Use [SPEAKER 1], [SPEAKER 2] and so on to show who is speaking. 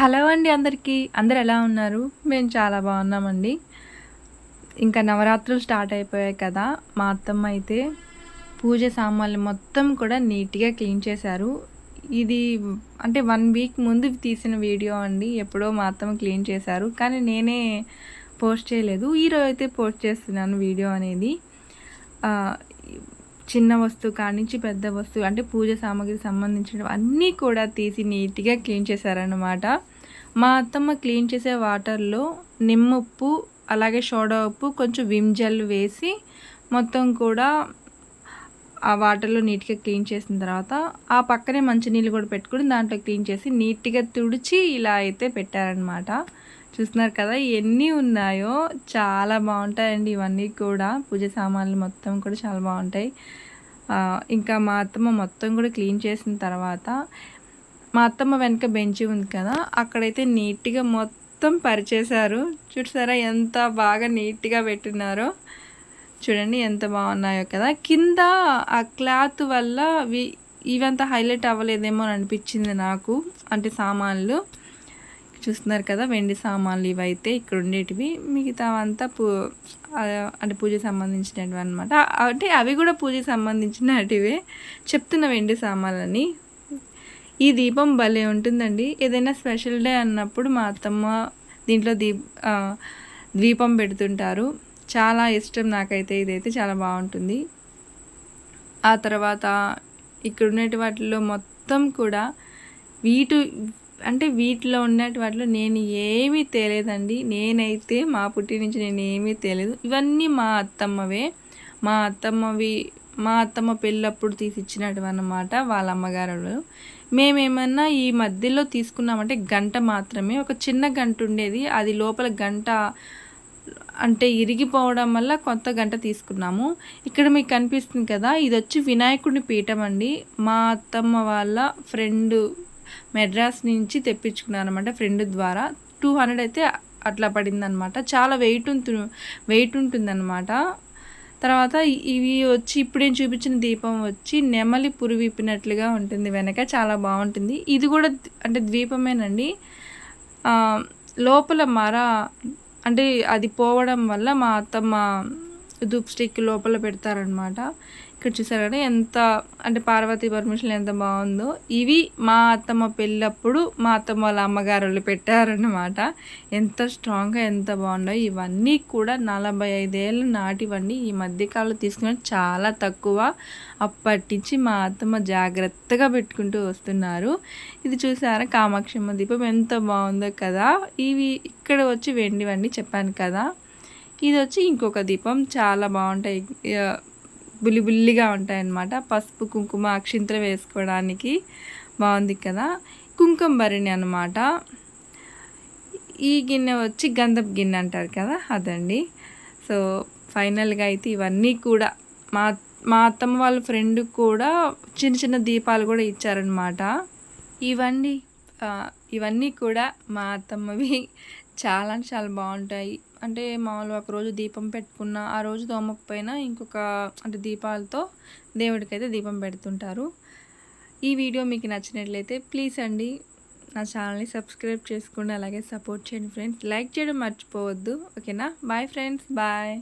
[SPEAKER 1] Hello అండి అందరికీ. అందరు ఎలా ఉన్నారు? మేము చాలా బాగున్నామండి. ఇంకా నవరాత్రులు స్టార్ట్ అయిపోయాయి కదా. మా అత్తమ్మ అయితే పూజ సామాన్లు మొత్తం కూడా నీట్గా క్లీన్ చేశారు. ఇది అంటే వన్ వీక్ ముందు తీసిన వీడియో అండి. ఎప్పుడో మా అత్తమ్మ క్లీన్ చేశారు. కానీ నేనే పోస్ట్ చేయలేదు. ఈరోజు అయితే పోస్ట్ చేస్తున్నాను వీడియో అనేది. చిన్న వస్తువు కానించి పెద్ద వస్తువు అంటే పూజ సామాగ్రికి సంబంధించిన అన్నీ కూడా తీసి నీట్గా క్లీన్ చేశారనమాట మా అత్తమ్మ క్లీన్ చేసే వాటర్లో నిమ్మప్పు అలాగే సోడా ఉప్పు కొంచెం విమ్ జెల్ వేసి మొత్తం కూడా ఆ వాటర్లో నీట్గా క్లీన్ చేసిన తర్వాత ఆ పక్కనే మంచినీళ్ళు కూడా పెట్టుకుని దాంట్లో క్లీన్ చేసి నీట్గా తుడిచి ఇలా అయితే పెట్టారనమాట చూస్తున్నారు కదా ఎన్ని ఉన్నాయో. చాలా బాగుంటాయండి ఇవన్నీ కూడా. పూజ సామాన్లు మొత్తం కూడా చాలా బాగుంటాయి. ఇంకా మా అత్తమ్మ మొత్తం కూడా క్లీన్ చేసిన తర్వాత మా అత్తమ్మ వెనక బెంచి ఉంది కదా అక్కడైతే నీట్గా మొత్తం పరిచేశారు. చూసారా ఎంత బాగా నీట్గా పెట్టినారో. చూడండి ఎంత బాగున్నాయో కదా. కింద ఆ క్లాత్ వల్ల ఇవంతా హైలైట్ అవ్వలేదేమో అని అనిపించింది నాకు అంటే సామాన్లు. చూస్తున్నారు కదా వెండి సామాన్లు ఇవైతే ఇక్కడ ఉండేటివి మిగతావంతా పూ అంటే పూజకి సంబంధించినవి అనమాట అంటే అవి కూడా పూజకి సంబంధించినటివే. చెప్తున్న వెండి సామాన్లని ఈ దీపం భలే ఉంటుందండి. ఏదైనా స్పెషల్ డే అన్నప్పుడు మా అత్తమ్మ దీంట్లో దీప్ ద్వీపం పెడుతుంటారు. చాలా ఇష్టం నాకైతే. ఇదైతే చాలా బాగుంటుంది. ఆ తర్వాత ఇక్కడ ఉన్నటి వాటిలో మొత్తం కూడా వీటు అంటే వీటిలో ఉన్నటి వాటిలో నేను ఏమీ తేలేదండి. నేనైతే మా పుట్టి నుంచి నేను ఏమీ తేలేదు. ఇవన్నీ మా అత్తమ్మవే. మా అత్తమ్మవి మా అత్తమ్మ పెళ్ళప్పుడు తీసిచ్చినట్టు అన్నమాట వాళ్ళ అమ్మగారు మేమేమన్నా ఈ మధ్యలో తీసుకున్నామంటే గంట మాత్రమే. ఒక చిన్న గంట ఉండేది. అది లోపల గంట అంటే ఇరిగిపోవడం వల్ల కొత్త గంట తీసుకున్నాము. ఇక్కడ మీకు కనిపిస్తుంది కదా ఇది వచ్చి వినాయకుడిని పీఠం అండి. మా అత్తమ్మ వాళ్ళ ఫ్రెండ్ మెడ్రాస్ నుంచి తెప్పించుకున్నాను అనమాట ఫ్రెండ్ ద్వారా. టూ హండ్రెడ్ అయితే అట్లా పడిందనమాట చాలా వెయిట్ ఉంటుంది వెయిట్ ఉంటుందన్నమాట. తర్వాత ఇవి వచ్చి ఇప్పుడేం చూపించిన దీపం వచ్చి నెమలి పురు విప్పినట్లుగా ఉంటుంది వెనక. చాలా బాగుంటుంది. ఇది కూడా అంటే ద్వీపమేనండి. లోపల మర అంటే అది పోవడం వల్ల మా అత్తమ్మ ధూప్ స్టిక్ లోపల పెడతారనమాట ఇక్కడ చూసారు కదా ఎంత అంటే పార్వతి పర్మిషన్ ఎంత బాగుందో. ఇవి మా అత్తమ్మ పెళ్ళప్పుడు మా అత్తమ్మ వాళ్ళ అమ్మగారు వాళ్ళు పెట్టారనమాట ఎంత స్ట్రాంగ్గా ఎంత బాగుందో. ఇవన్నీ కూడా నలభై ఐదేళ్ళ నాటివండి. ఈ మధ్యకాలంలో తీసుకున్న చాలా తక్కువ. అప్పటి నుంచి మా అత్తమ్మ జాగ్రత్తగా పెట్టుకుంటూ వస్తున్నారు. ఇది చూసారా? కామాక్షమ్మ దీపం ఎంత బాగుందో కదా. ఇవి ఇక్కడ వచ్చి వెండివండి చెప్పాను కదా. ఇది వచ్చి ఇంకొక దీపం. చాలా బాగుంటాయి. బుల్లి బుల్లిగా ఉంటాయన్నమాట. పసుపు కుంకుమ అక్షింతలు వేసుకోవడానికి బాగుంది కదా. కుంకుమ భరిణి అనమాట ఈ గిన్నె వచ్చి గంధపు గిన్నె అంటారు కదా అదండి. సో ఫైనల్గా అయితే ఇవన్నీ కూడా మా మా అత్తమ్మ వాళ్ళ ఫ్రెండ్ కూడా చిన్న చిన్న దీపాలు కూడా ఇచ్చారనమాట ఇవన్నీ ఇవన్నీ కూడా మా అత్తమ్మవి చాలా చాలా బాగుంటాయి. అంటే మామూలుగా ఒకరోజు దీపం పెట్టుకున్న ఆ రోజు తోమకపోయినా ఇంకొక అంటే దీపాలతో దేవుడికైతే దీపం పెడుతుంటారు. ఈ వీడియో మీకు నచ్చినట్లయితే ప్లీజ్ అండి నా ఛానల్ని సబ్స్క్రైబ్ చేసుకోండి అలాగే సపోర్ట్ చేయండి ఫ్రెండ్స్. లైక్ చేయడం మర్చిపోవద్దు ఓకేనా? Bye friends bye.